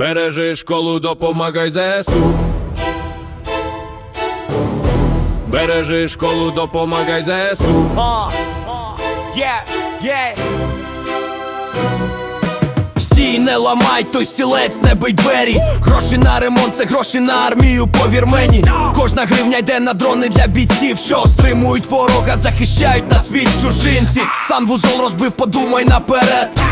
Бережи школу, допомагай ЗСУ. Бережи школу, допомагай ЗСУ. Uh, uh, yeah, yeah. Стій, не ламай, той стілець, не бий двері. Гроші на ремонт, це гроші на армію, повір мені. Кожна гривня йде на дрони для бійців, що стримують ворога, захищають нас від чужинців. Сан вузол розбив, подумай наперед.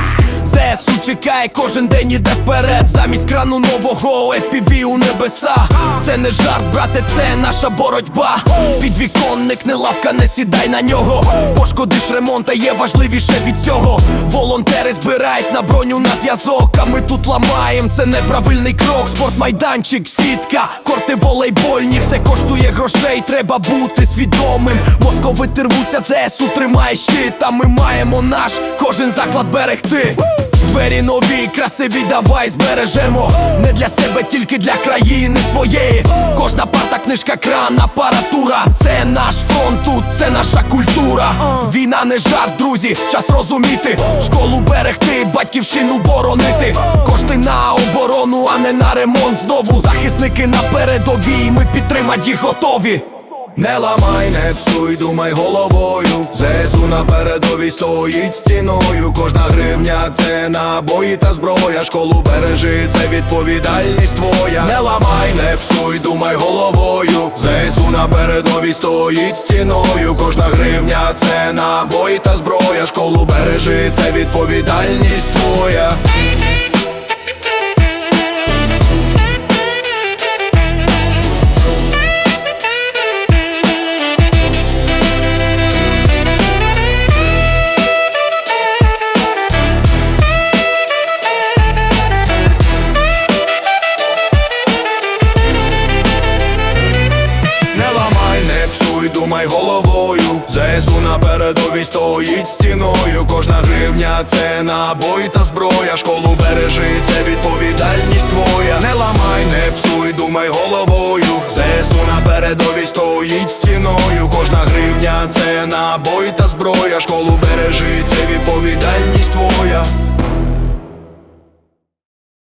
ЗСУ чекає кожен день іде вперед. Замість крану нового FPV у небеса. Це не жарт, брате, це наша боротьба. Підвіконник, не лавка, не сідай на нього. Пошкодиш ремонт, а є важливіше від цього. Волонтери збирають на броню на зв'язок. А ми тут ламаєм, це неправильний крок. Спортмайданчик, сітка, корти волейбольні, все коштує грошей, треба бути свідомим. Московити рвуться, ЗСУ тримає щит, а ми маємо наш кожен заклад берегти. Двері нові, красиві, давай збережемо. Не для себе, тільки для країни своєї. Кожна парта, книжка, кран, апаратура. Це наш фронт тут, це наша культура. Війна не жарт, друзі, час розуміти. Школу берегти, батьківщину боронити. Кошти на оборону, а не на ремонт. Знову захисники на передовій, ми підтримать їх готові Не ламай, не псуй, думай головою. ЗСУ на передовій стоїть стіною. Кожна гривня це набої та зброя. Школу бережи, це відповідальність твоя. Не ламай, не псуй, думай головою. ЗСУ на передовій стоїть стіною. Кожна гривня це набої та зброя. Школу бережи, це відповідальність твоя думай головою, ЗСУ на передовій стоїть стіною, кожна гривня це набой та зброя, школу бережи, це відповідальність твоя, не ламай, не псуй, думай головою, ЗСУ на передовій стоїть стіною, кожна гривня це набой та зброя, школу бережи